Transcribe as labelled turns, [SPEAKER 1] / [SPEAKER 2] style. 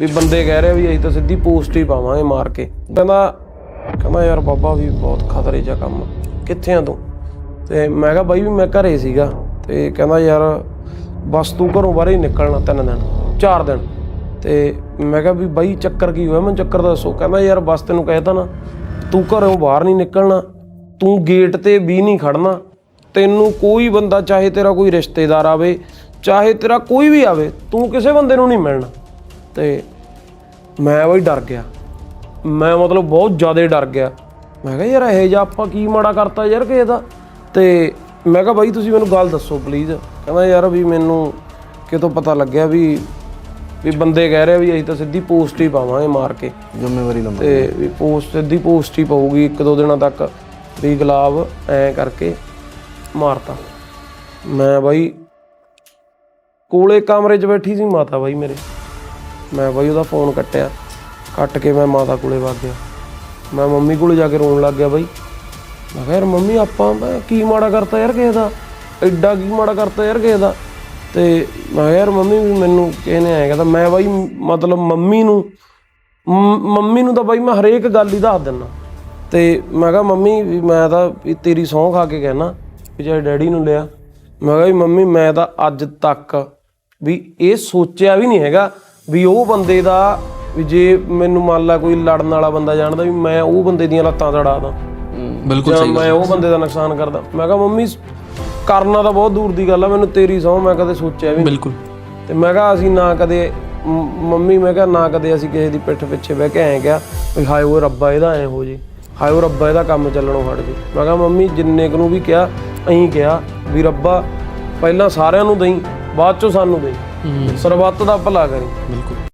[SPEAKER 1] ਵੀ ਬੰਦੇ ਕਹਿ ਰਹੇ ਵੀ ਅਸੀਂ ਤਾਂ ਸਿੱਧੀ ਪੋਸਟ ਹੀ ਪਾਵਾਂਗੇ ਮਾਰ ਕੇ। ਕਹਿੰਦਾ ਕਹਿੰਦਾ ਯਾਰ ਬਾਬਾ ਵੀ ਬਹੁਤ ਖਤਰੇ ਜਿਹਾ ਕੰਮ ਆ। ਕਿੱਥੇ ਆ ਤੂੰ? ਤੇ ਮੈਂ ਕਿਹਾ ਬਾਈ ਵੀ ਮੈਂ ਘਰੇ ਸੀਗਾ। ਤੇ ਕਹਿੰਦਾ ਯਾਰ ਬਸ ਤੂੰ ਘਰੋਂ ਬਾਹਰ ਹੀ ਨਿਕਲਣਾ ਤਿੰਨ ਦਿਨ, ਚਾਰ ਦਿਨ। ਤੇ ਮੈਂ ਕਿਹਾ ਵੀ ਬਾਈ ਚੱਕਰ ਕੀ ਹੋਇਆ? ਮੈਨੂੰ ਚੱਕਰ ਦੱਸੋ। ਕਹਿੰਦਾ ਯਾਰ ਬਸ ਤੈਨੂੰ ਕਹਿਤਾ ਨਾ, ਤੂੰ ਘਰੋਂ ਬਾਹਰ ਨਹੀਂ ਨਿਕਲਣਾ, ਤੂੰ ਗੇਟ ਤੇ ਵੀ ਨਹੀਂ ਖੜਨਾ। ਤੈਨੂੰ ਕੋਈ ਬੰਦਾ ਚਾਹੇ ਤੇਰਾ ਕੋਈ ਰਿਸ਼ਤੇਦਾਰ ਆਵੇ, ਚਾਹੇ ਤੇਰਾ ਕੋਈ ਵੀ ਆਵੇ, ਤੂੰ ਕਿਸੇ ਬੰਦੇ ਨੂੰ ਨਹੀਂ ਮਿਲਣਾ। ਤੇ ਮੈਂ ਬਈ ਡਰ ਗਿਆ। ਮੈਂ ਮਤਲਬ ਬਹੁਤ ਜ਼ਿਆਦਾ ਡਰ ਗਿਆ। ਮੈਂ ਕਿਹਾ ਯਾਰ ਇਹ ਜਿਹਾ ਆਪਾਂ ਕੀ ਮਾੜਾ ਕਰਤਾ ਯਾਰ ਕਿਸੇ ਦਾ? ਤੇ ਮੈਂ ਕਿਹਾ ਬਾਈ ਤੁਸੀਂ ਮੈਨੂੰ ਗੱਲ ਦੱਸੋ ਪਲੀਜ਼ ਕਹਿੰਦਾ ਯਾਰ ਵੀ ਮੈਨੂੰ ਕਿਤੋਂ ਪਤਾ ਲੱਗਿਆ ਵੀ ਵੀ ਬੰਦੇ ਕਹਿ ਰਹੇ ਵੀ ਅਸੀਂ ਤਾਂ ਸਿੱਧੀ ਪੋਸਟ ਹੀ ਪਾਵਾਂਗੇ ਮਾਰ ਕੇ।
[SPEAKER 2] ਜ਼ਿੰਮੇਵਾਰੀ ਲੰਮਾ
[SPEAKER 1] ਤੇ ਵੀ ਪੋਸਟ ਸਿੱਧੀ ਪੋਸਟ ਹੀ ਪਊਗੀ ਇੱਕ ਦੋ ਦਿਨਾਂ ਤੱਕ ਵੀ ਗੁਲਾਬ ਐ ਕਰਕੇ ਮਾਰਤਾ। ਮੈਂ ਬਾਈ ਕੋਲੇ ਕਮਰੇ 'ਚ ਬੈਠੀ ਸੀ ਮਾਤਾ ਬਾਈ ਮੇਰੇ। ਮੈਂ ਬਾਈ ਉਹਦਾ ਫੋਨ ਕੱਟਿਆ। ਕੱਟ ਕੇ ਮੈਂ ਮਾਤਾ ਕੋਲੇ ਵਗ ਗਿਆ। ਮੈਂ ਮੰਮੀ ਕੋਲੇ ਜਾ ਕੇ ਰੋਣ ਲੱਗ ਗਿਆ ਬਾਈ। ਮੈਂ ਕਿਹਾ ਯਾਰ ਮੰਮੀ ਆਪਾਂ ਮੈਂ ਕੀ ਮਾੜਾ ਕਰਤਾ ਯਾਰ ਕਿਸੇ ਦਾ? ਐਡਾ ਕੀ ਮਾੜਾ ਕਰਤਾ ਯਾਰ ਕਿਸੇ ਦਾ? ਤੇ ਮੈਂ ਕਿਹਾ ਯਾਰ ਮੰਮੀ ਵੀ ਮੈਨੂੰ ਕਿਸੇ ਨੇ ਕਹਿੰਦਾ ਮੈਂ ਬਾਈ ਮਤਲਬ ਮੰਮੀ ਨੂੰ ਮੰਮੀ ਨੂੰ ਤਾਂ ਬਾਈ ਮੈਂ ਹਰੇਕ ਗੱਲ ਹੀ ਦੱਸ ਦਿੰਦਾ ਤੇ ਮੈਂ ਕਿਹਾ ਮੰਮੀ ਵੀ ਮੈਂ ਤਾਂ ਵੀ ਤੇਰੀ ਸਹੁੰ ਖਾ ਕੇ ਕਹਿਣਾ ਵੀ ਜੇ ਡੈਡੀ ਨੂੰ ਲਿਆ। ਮੈਂ ਕਿਹਾ ਵੀ ਮੰਮੀ ਮੈਂ ਤਾਂ ਅੱਜ ਤੱਕ ਵੀ ਇਹ ਸੋਚਿਆ ਵੀ ਨਹੀਂ ਹੈਗਾ ਵੀ ਉਹ ਬੰਦੇ ਦਾ ਵੀ ਜੇ ਮੈਨੂੰ ਮੰਨ ਲਾ ਕੋਈ ਲੜਨ ਵਾਲਾ ਬੰਦਾ ਜਾਣਦਾ ਵੀ ਮੈਂ ਉਹ ਬੰਦੇ ਦੀਆਂ ਲੱਤਾਂ ਤੜਾ ਦਾਂ
[SPEAKER 3] ਬਿਲਕੁਲ
[SPEAKER 1] ਜਾਂ ਮੈਂ ਉਹ ਬੰਦੇ ਦਾ ਨੁਕਸਾਨ ਕਰਦਾ। ਮੈਂ ਕਿਹਾ ਮੰਮੀ ਕਰਨਾ ਤਾਂ ਬਹੁਤ ਦੂਰ ਦੀ ਗੱਲ ਆ ਮੈਨੂੰ ਤੇਰੀ ਸਹੁੰ ਮੈਂ ਕਦੇ ਸੋਚਿਆ ਵੀ
[SPEAKER 3] ਬਿਲਕੁਲ।
[SPEAKER 1] ਤੇ ਮੈਂ ਕਿਹਾ ਅਸੀਂ ਨਾ ਕਦੇ ਮੰਮੀ ਮੈਂ ਕਿਹਾ ਨਾ ਕਦੇ ਅਸੀਂ ਕਿਸੇ ਦੀ ਪਿੱਠ ਪਿੱਛੇ ਬਹਿ ਕੇ ਐਂ ਕਿਹਾ ਵੀ ਹਾਏ ਉਹ ਰੱਬਾ ਇਹਦਾ ਐ ਹੋ ਜੇ। ਹਾਏ ਉਹ ਰੱਬਾ ਇਹਦਾ ਕੰਮ ਚੱਲਣੋਂ ਹਟ ਜੇ। ਮੈਂ ਕਿਹਾ ਮੰਮੀ ਜਿੰਨੇ ਕੁ ਨੂੰ ਵੀ ਕਿਹਾ ਅਹੀਂ ਕਿਹਾ ਵੀ ਰੱਬਾ ਪਹਿਲਾਂ ਸਾਰਿਆਂ ਨੂੰ ਦੇਈ ਬਾਅਦ ਚੋਂ ਸਾਨੂੰ ਦੇਈ। ਸਰਬੱਤ ਦਾ ਭਲਾ ਕਰੇ।
[SPEAKER 3] ਬਿਲਕੁਲ।